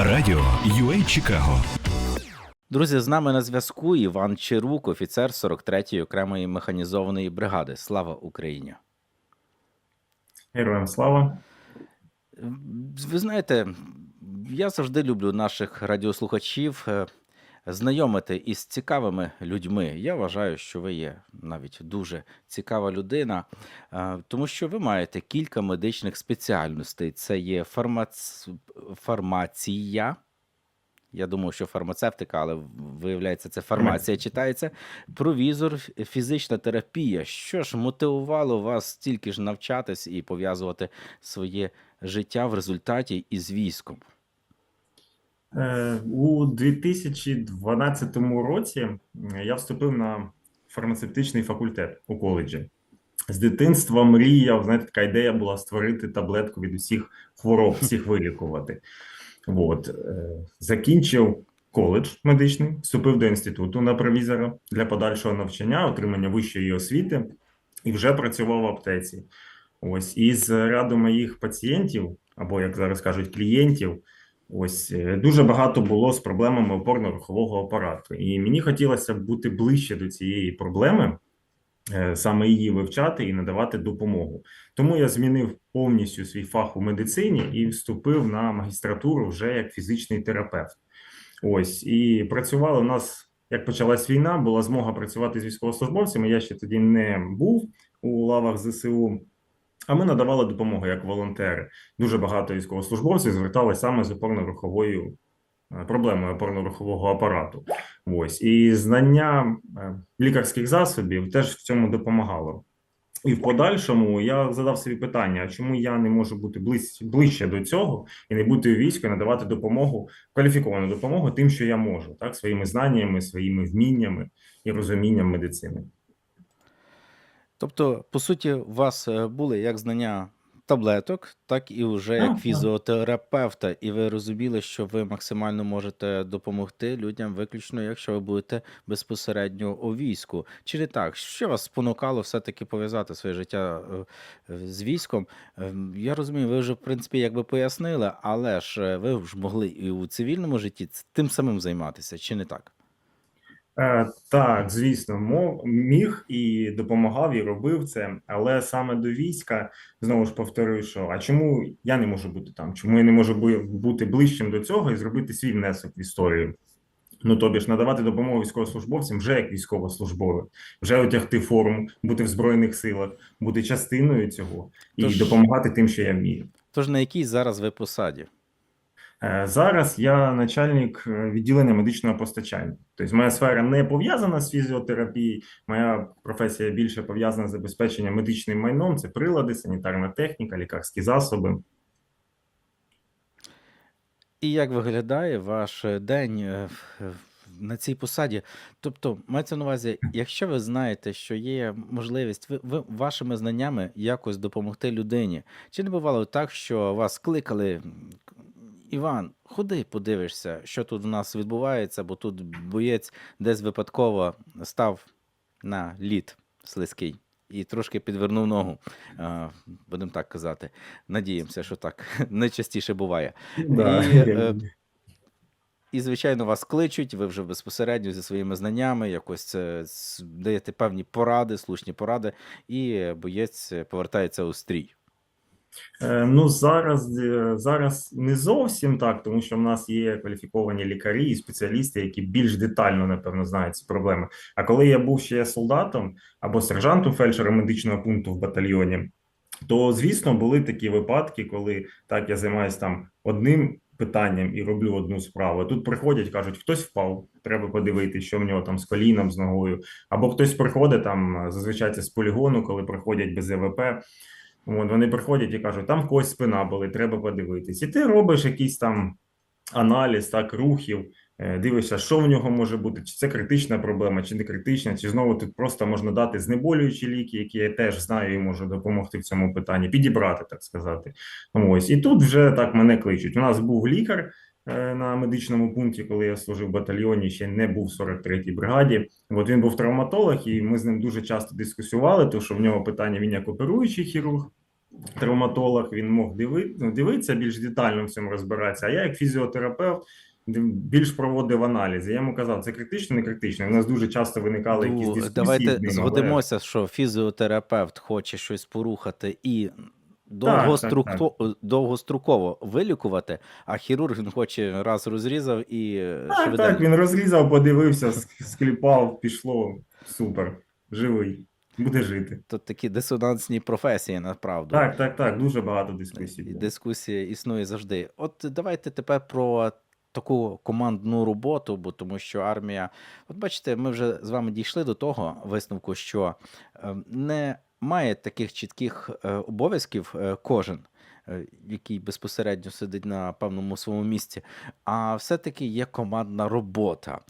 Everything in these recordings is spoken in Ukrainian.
Радіо UA Чикаго Друзі, з нами на зв'язку Іван Чирук, офіцер 43-ї окремої механізованої бригади. Слава Україні! Героям слава. Ви знаєте, я завжди люблю наших радіослухачів е, знайомити із цікавими людьми. Я вважаю, що ви є навіть дуже цікава людина, тому що ви маєте кілька медичних спеціальностей. Це є фармац... фармація. Я думав, що фармацевтика, але виявляється, це фармація читається. Провізор, фізична терапія. Що ж мотивувало вас стільки ж навчатись і пов'язувати своє життя в результаті із військом? Е, У 2012 році я вступив на фармацевтичний факультет у коледжі. З дитинства мріяв, знаєте, така ідея була створити таблетку від усіх хвороб, всіх вилікувати. От. е, Закінчив коледж медичний, вступив до інституту на провізора для подальшого навчання, отримання вищої освіти і вже працював в аптеці. Ось із ряду моїх пацієнтів, або як зараз кажуть, клієнтів, ось е, дуже багато було з проблемами опорно-рухового апарату. І мені хотілося бути ближче до цієї проблеми, е, саме її вивчати і надавати допомогу. Тому я змінив повністю свій фах у медицині і вступив на магістратуру вже як фізичний терапевт. Ось і працювали у нас, як почалась війна, була змога працювати з військовослужбовцями. Я ще тоді не був у лавах ЗСУ. А ми надавали допомогу як волонтери. Дуже багато військовослужбовців зверталися саме з опорно-руховою е, проблемою опорно-рухового апарату. Ось і знання е, лікарських засобів теж в цьому допомагало. І в подальшому я задав собі питання: а чому я не можу бути близь, ближче до цього і не бути у війську, і надавати допомогу, кваліфіковану допомогу тим, що я можу, так своїми знаннями, своїми вміннями і розумінням медицини. Тобто, по суті, у вас е, були як знання таблеток, так і вже Так, як так. фізіотерапевта, і ви розуміли, що ви максимально можете допомогти людям, виключно, якщо ви будете безпосередньо у війську. Чи не так? Що вас спонукало все-таки пов'язати своє життя е, е, з військом? Ем, Я розумію, ви вже в принципі якби пояснили, але ж е, ви ж могли і у цивільному житті ц- тим самим займатися, чи не так? Е, Так, звісно, мов міг і допомагав, і робив це, але саме до війська знову ж повторюю, що а чому я не можу бути там? Чому я не можу бу- бути ближчим до цього і зробити свій внесок в історію? Ну, тобі ж надавати допомогу військовослужбовцям вже як військовослужбовець, вже одягти форму, бути в збройних силах, бути частиною цього і Тож- допомагати тим, що я вмію. Тож на якій зараз ви посаді? Е, Зараз я начальник е, відділення медичного постачання. Тобто моя сфера не пов'язана з фізіотерапією, моя професія більше пов'язана з забезпеченням медичним майном. Це прилади, санітарна техніка, лікарські засоби. І як виглядає ваш е, день на цій посаді? Тобто, мається на увазі, якщо ви знаєте, що є можливість ви, ви вашими знаннями якось допомогти людині, чи не бувало так, що вас кликали, Іван, ходи, подивишся, що тут в нас відбувається, бо тут боєць десь випадково став на лід слизький. І трошки підвернув ногу, будемо так казати. Надіємося, що так найчастіше буває. Да. І, е, І, звичайно, вас кличуть, ви вже безпосередньо зі своїми знаннями якось це даєте певні поради, слушні поради, і боєць повертається у стрій. Е, Ну зараз, е, зараз не зовсім так, тому що в нас є кваліфіковані лікарі і спеціалісти, які більш детально, напевно, знають ці проблеми. А коли я був ще солдатом або сержантом фельдшера медичного пункту в батальйоні, то звісно були такі випадки, коли так я займаюся там одним питанням і роблю одну справу. Тут приходять, кажуть, хтось впав, треба подивитися, що в нього там з коліном, з ногою, або хтось приходить там зазвичай це з полігону, коли приходять без ЕВП. От, вони приходять і кажуть, там в когось спина болить, треба подивитись. І ти робиш якийсь там аналіз, так, рухів, е, дивишся, що в нього може бути, чи це критична проблема, чи не критична, чи знову тут просто можна дати знеболюючі ліки, які я теж знаю і можу допомогти в цьому питанні, підібрати, так сказати. Ось, і тут вже так мене кличуть. У нас був лікар. Е, На медичному пункті, коли я служив в батальйоні, ще не був в 43-й бригаді. От він був травматолог, і ми з ним дуже часто дискусювали, тому що в нього питання він як оперуючий хірург, травматолог, він мог диви, ну, дивитися більш детально в цьому розбиратися. А я, як фізіотерапевт, більш проводив аналізи. Я йому казав, це критично, не критично. У нас дуже часто виникали якісь дискусії. давайте ним, але- згодимося, що фізіотерапевт хоче щось порухати і довгострукту- довгостроково вилікувати, а хірург він хоче раз розрізав і е, Так, швиденько. так, він розрізав, подивився, скліпав, пішло. Супер. Живий. Буде жити. Тут такі дисонансні професії, направду. Так, так, так. Дуже багато дискусій. Дискусія існує завжди. От давайте тепер про таку командну роботу, бо тому що армія, от бачите, ми вже з вами дійшли до того висновку, що е, не має таких чітких е, обов'язків е, кожен. е, Який безпосередньо сидить на певному своєму місці, а все-таки є командна робота.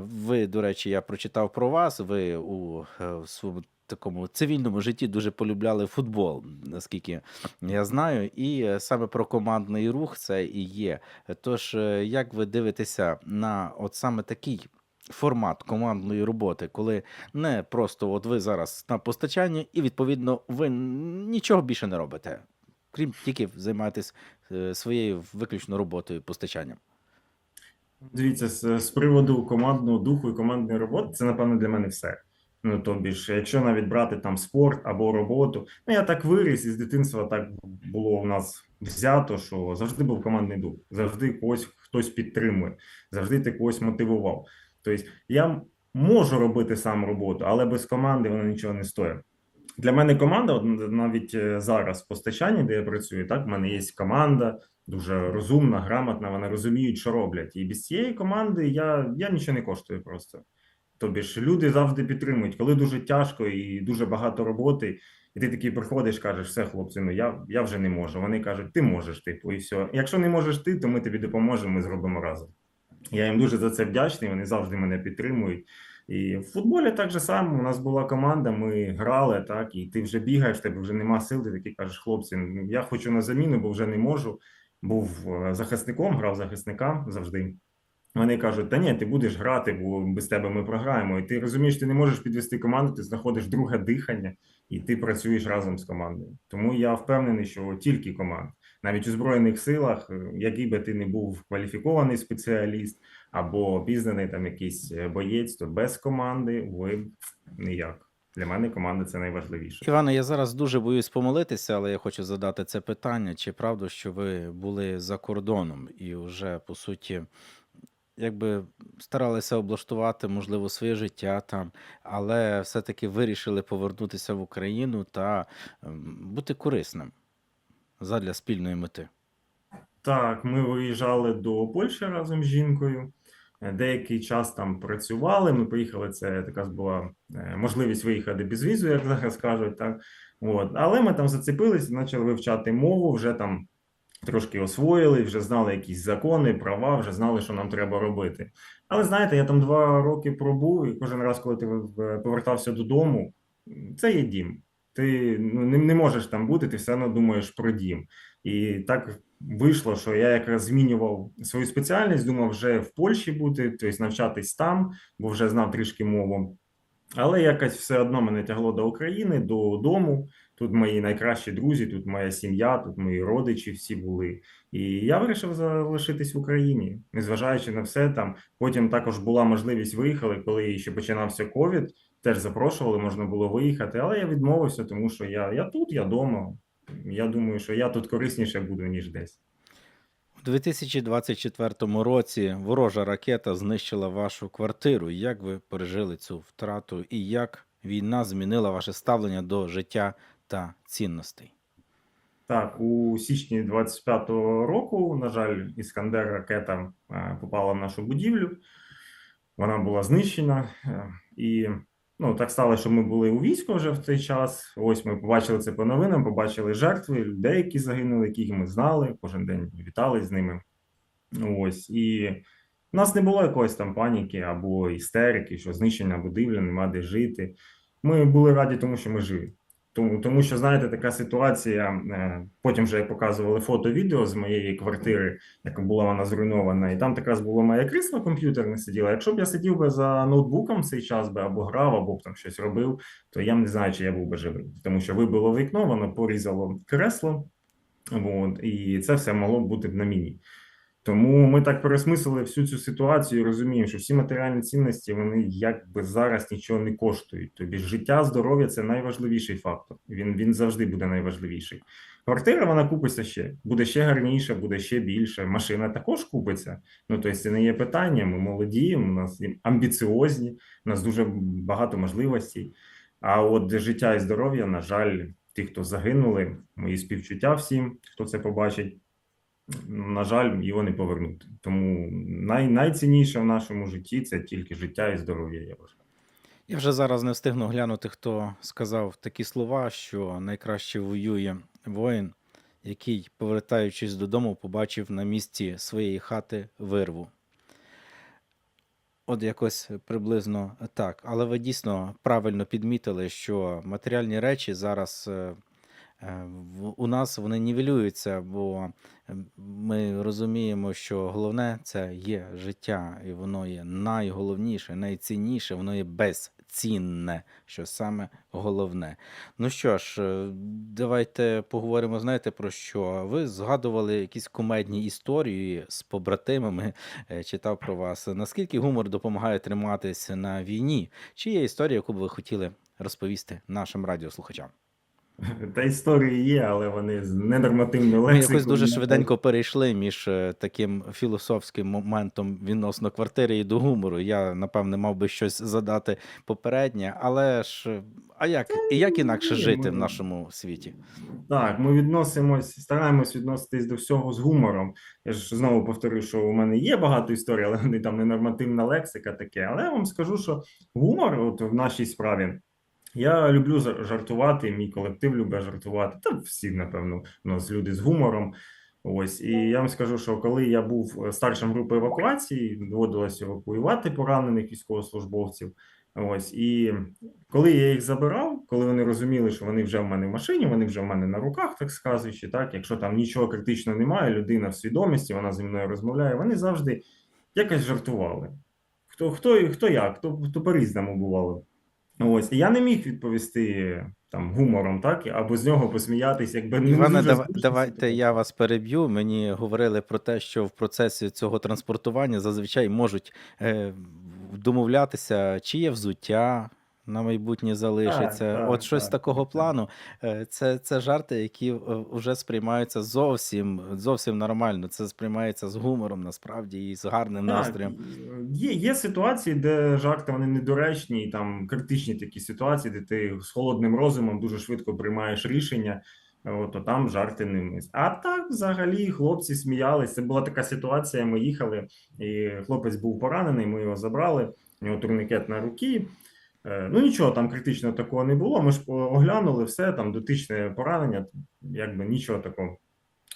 Ви, до речі, я прочитав про вас. Ви у своєму такому цивільному житті дуже полюбляли футбол, наскільки я знаю, і саме про командний рух це і є. Тож, як ви дивитеся на от саме такий формат командної роботи, коли не просто от ви зараз на постачанні, і відповідно ви нічого більше не робите, крім тільки займаєтесь своєю виключно роботою постачанням. Дивіться, з, з приводу командного духу і командної роботи, це, напевно, для мене все. Ну, тобі ж, якщо навіть брати там спорт або роботу, ну я так виріс, і з дитинства так було у нас взято, що завжди був командний дух, завжди когось хтось підтримує, завжди ти когось мотивував. Тобто я можу робити сам роботу, але без команди вона нічого не стоїть. Для мене команда, навіть е, зараз в постачанні, де я працюю, так, в мене є команда, дуже розумна, грамотна, вони розуміють, що роблять. І без цієї команди я, я нічого не коштую просто. Тобі ж люди завжди підтримують, коли дуже тяжко і дуже багато роботи, і ти такий приходиш, кажеш, все, хлопці, ну я, я вже не можу. Вони кажуть, ти можеш, типу, і все. Якщо не можеш ти, то ми тобі допоможемо, ми зробимо разом. Я їм дуже за це вдячний, вони завжди мене підтримують. І в футболі так же само. У нас була команда, ми грали, так, і ти вже бігаєш, тебе вже нема сил, ти такий кажеш, хлопці, ну, я хочу на заміну, бо вже не можу. Був е, захисником, грав захисника завжди. Вони кажуть, та ні, ти будеш грати, бо без тебе ми програємо. І ти розумієш, ти не можеш підвести команду, ти знаходиш друге дихання, і ти працюєш разом з командою. Тому я впевнений, що тільки команда. Навіть у Збройних силах, е, який би ти не був кваліфікований спеціаліст або обізнаний там якийсь е, боєць, то без команди ви ніяк. Для мене команда це найважливіше. Іване, я зараз дуже боюсь помилитися, але я хочу задати це питання: чи правда, що ви були за кордоном і вже по суті, якби старалися облаштувати, можливо, своє життя там, але все-таки вирішили повернутися в Україну та ем, бути корисним задля спільної мети? Так, ми виїжджали до Польщі разом з жінкою. Е, Деякий час там працювали. Ми приїхали. Це така була е, можливість виїхати без візу, як зараз кажуть. Так от, але ми там зацепилися, почали вивчати мову. Вже там трошки освоїли, вже знали якісь закони, права, вже знали, що нам треба робити. Але знаєте, я там два роки пробув, і кожен раз, коли ти повертався додому, це є дім. Ти ну, не, не можеш там бути, ти все одно думаєш про дім. І так вийшло, що я якраз змінював свою спеціальність, думав вже в Польщі бути, тобто навчатись там, бо вже знав трішки мову. Але якось все одно мене тягло до України, до дому. Тут мої найкращі друзі, тут моя сім'я, тут мої родичі всі були. І я вирішив залишитись в Україні, незважаючи на все там. Потім також була можливість виїхали, коли ще починався ковід. Теж запрошували, можна було виїхати, але я відмовився, тому що я, я тут, я вдома. Я думаю, що я тут корисніше буду, ніж десь. У 2024 році ворожа ракета знищила вашу квартиру. Як ви пережили цю втрату і як війна змінила ваше ставлення до життя та цінностей? Так, у січні 25-го року, на жаль, Іскандер ракета е, попала в нашу будівлю. Вона була знищена. е, І ну, так стало, що ми були у війську вже в цей час. Ось ми побачили це по новинам, побачили жертви, людей, які загинули, яких ми знали. Кожен день вітали з ними. Ось і в нас не було якоїсь там паніки або істерики, що знищена будівля, нема де жити. Ми були раді, тому що ми живі. Тому, тому що, знаєте, така ситуація. е, Потім вже показували фото-відео з моєї квартири, яка була вона зруйнована, і там якраз було моє крісло комп'ютерне сиділо. Якщо б я сидів би за ноутбуком цей час би або грав, або б там щось робив, то я не знаю, чи я був би живий. Тому що вибило вікно, воно порізало кресло, от, і це все могло б бути на міні. Тому ми так пересмислили всю цю ситуацію і розуміємо, що всі матеріальні цінності вони якби зараз нічого не коштують. Тобі життя, здоров'я це найважливіший фактор. Він, він завжди буде найважливіший. Квартира вона купиться ще, буде ще гарніше, буде ще більше. Машина також купиться. Ну тобто це не є питання. Ми молоді, у нас амбіціозні, у нас дуже багато можливостей. А от життя і здоров'я, на жаль, ті, хто загинули, мої співчуття всім, хто це побачить на жаль, його не повернути. Тому най, найцінніше в нашому житті це тільки життя і здоров'я. Я вважаю. Я вже зараз не встигну глянути, хто сказав такі слова, що найкраще воює воїн, який, повертаючись додому, побачив на місці своєї хати вирву. От якось приблизно так. Але ви дійсно правильно підмітили, що матеріальні речі зараз е, у нас вони нівелюються, бо е, ми розуміємо, що головне це є життя, і воно є найголовніше, найцінніше, воно є безцінне, що саме головне. Ну що ж, е, давайте поговоримо, знаєте про що? Ви згадували якісь кумедні історії з побратимами, е, читав про вас. Наскільки гумор допомагає триматись на війні? Чи є історія, яку б ви хотіли розповісти нашим радіослухачам? Та історії є, але вони з ненормативною Ми лексикою. якось дуже швиденько перейшли між е, таким філософським моментом відносно квартири і до гумору. Я, напевне, мав би щось задати попереднє, але ж е, а як, і як інакше ні, жити в нашому світі? Так, ми відносимось, стараємось відноситись до всього з гумором. Я ж знову повторю, що у мене є багато історій, але вони там ненормативна лексика таке. Але я вам скажу, що гумор, от в нашій справі. Я люблю жар- жартувати, мій колектив любить жартувати. Та всі, напевно, у нас люди з гумором. Ось, і я вам скажу, що коли я був е, старшим групи евакуації, доводилось евакуювати поранених військовослужбовців. Ось, і коли я їх забирав, коли вони розуміли, що вони вже в мене в машині, вони вже в мене на руках, так сказуючи, так, якщо там нічого критичного немає, людина в свідомості, вона зі мною розмовляє, вони завжди якось жартували. Хто, хто, хто як, хто, хто по-різному бувало. Ось, і я не міг відповісти там гумором, так, або з нього посміятись, якби не Іване, дуже давайте я вас переб'ю. Мені говорили про те, що в процесі цього транспортування зазвичай можуть е, домовлятися, чиє взуття на майбутнє залишиться. так, От щось так, такого так. плану. Е, Це, це жарти, які вже сприймаються зовсім, зовсім нормально. Це сприймається з гумором насправді і з гарним Так, настроєм. Є, є ситуації, де жарти вони недоречні, і там критичні такі ситуації, де ти з холодним розумом дуже швидко приймаєш рішення. От, то там жарти не мис. А так, взагалі, хлопці сміялись. Це була така ситуація. Ми їхали, і хлопець був поранений. Ми його забрали. У нього турнікет на руки. Е, Ну нічого там критичного такого не було. Ми ж оглянули все, там дотичне поранення, якби нічого такого.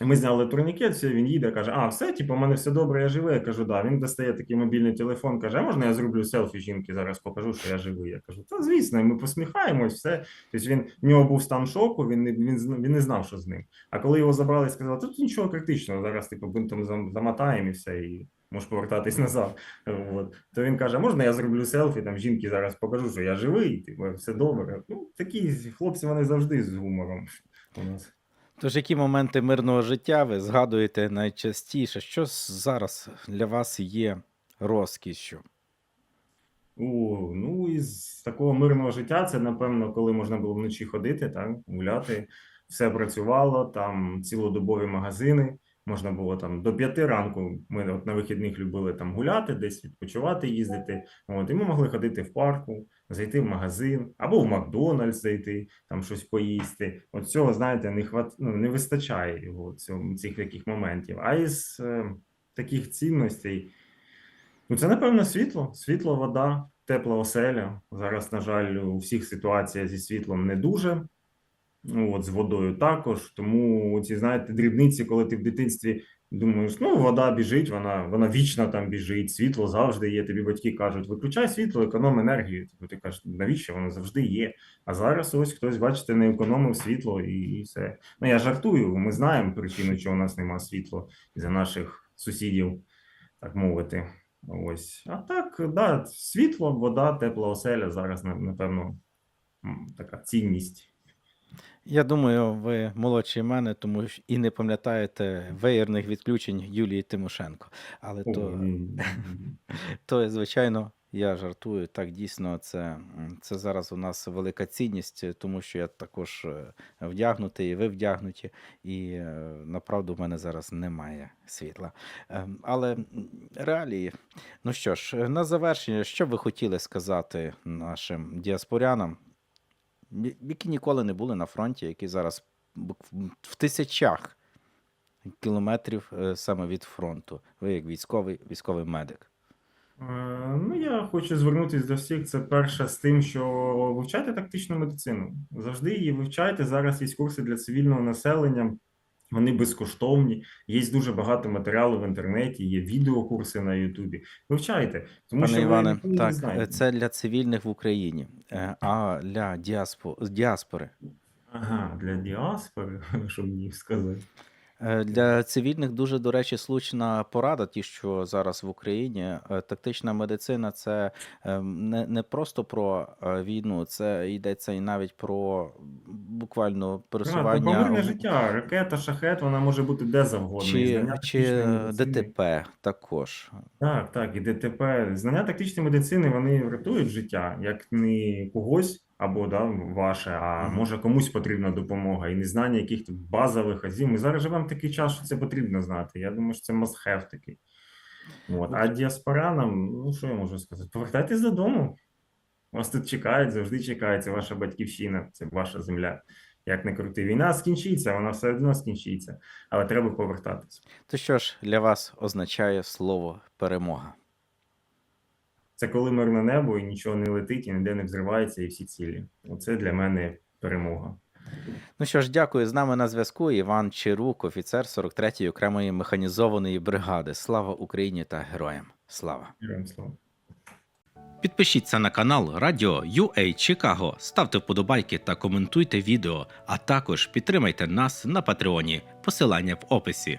Ми зняли турнікет, все, він їде, каже: А, все, типу, у мене все добре, я живий. Я кажу, да. Він достає такий мобільний телефон, каже: А можна я зроблю селфі жінки? Зараз покажу, що я живий. Я кажу, та звісно, і ми посміхаємось, все. Тобто він в нього був стан шоку, він не він, він не знав, що з ним. А коли його забрали сказали, тут нічого критичного, зараз типу бинтом зам- замотаємо і все, і можеш повертатись назад. От. То він каже: можна я зроблю селфі? Там жінки зараз покажу, що я живий, типу, все добре. Ну, такі хлопці вони завжди з гумором у нас. Тож, які моменти мирного життя ви згадуєте найчастіше? Що зараз для вас є розкішшю? О, ну із такого мирного життя це напевно, коли можна було вночі ходити, так, гуляти, все працювало, там цілодобові магазини. Можна було там до п'яти ранку. Ми от на вихідних любили там гуляти, десь відпочивати, їздити. От, і ми могли ходити в парку, зайти в магазин або в Макдональдс зайти, там щось поїсти. От цього, знаєте, не хват... ну, не вистачає його цього, цих таких моментів. А із е, таких цінностей. Ну, це, напевно, світло, світло, вода, тепла оселя. Зараз, на жаль, у всіх ситуація зі світлом не дуже. От з водою також. Тому ці, знаєте, дрібниці, коли ти в дитинстві Думаєш, ну вода біжить, вона, вона вічно там біжить, світло завжди є. Тобі батьки кажуть, виключай світло, економ енергію. Тобто ти кажеш, навіщо воно завжди є. А зараз ось хтось, бачите, не економив світло і, і все. Ну я жартую, ми знаємо причину, чого у нас немає світла за наших сусідів, так мовити. Ось. А так, да, світло, вода, тепла оселя зараз, напевно, така цінність. Я думаю, ви молодші мене, тому що і не пам'ятаєте веєрних відключень Юлії Тимошенко. Але то, то звичайно, я жартую. Так, дійсно, це, це зараз у нас велика цінність, тому що я також е, вдягнутий, і ви вдягнуті, і е, направду в мене зараз немає світла. Ем, Але реалії. Ну що ж, на завершення, що ви хотіли сказати нашим діаспорянам, які ніколи не були на фронті, які зараз в тисячах кілометрів е, саме від фронту. Ви як військовий, військовий медик. Е, Ну, я хочу звернутися до всіх. Це перше з тим, що вивчайте тактичну медицину. Завжди її вивчайте. Зараз є курси для цивільного населення. Вони безкоштовні. Є дуже багато матеріалу в інтернеті, є відеокурси на Ютубі. Вивчайте, тому Пане що ви так, не знаєте. е, це для цивільних в Україні, Е, а для діаспо, діаспори. Ага, для діаспори, щоб мені сказати. Е, Для цивільних дуже, до речі, слушна порада, ті, що зараз в Україні. Е, Тактична медицина це е, не, не просто про е, війну, це йдеться і навіть про буквально А, пересування про мирне життя, ракета, шахет, вона може бути де завгодно. Чи, знання чи ДТП також. Так, так, і ДТП. Знання тактичної медицини вони врятують життя, як не когось або да, ваше, а може комусь потрібна допомога і незнання яких-то базових азів. Ми зараз живемо в такий час, що це потрібно знати. Я думаю, що це must have такий. От. А діаспоранам, ну що я можу сказати? Повертайтесь додому. Вас тут чекають, завжди чекають. Це ваша батьківщина, це ваша земля. Як не крути, війна скінчиться, вона все одно скінчиться, але треба повертатись. То що ж для вас означає слово перемога? Це коли мирне небо і нічого не летить, і ніде не взривається, і всі цілі. Оце для мене перемога. Ну що ж, дякую. З нами на зв'язку Іван Чирук, офіцер 43-ї окремої механізованої бригади. Слава Україні та героям! Слава! Героям слава. Підпишіться на канал Радіо UA Чикаго, ставте вподобайки та коментуйте відео, а також підтримайте нас на Патреоні. Посилання в описі.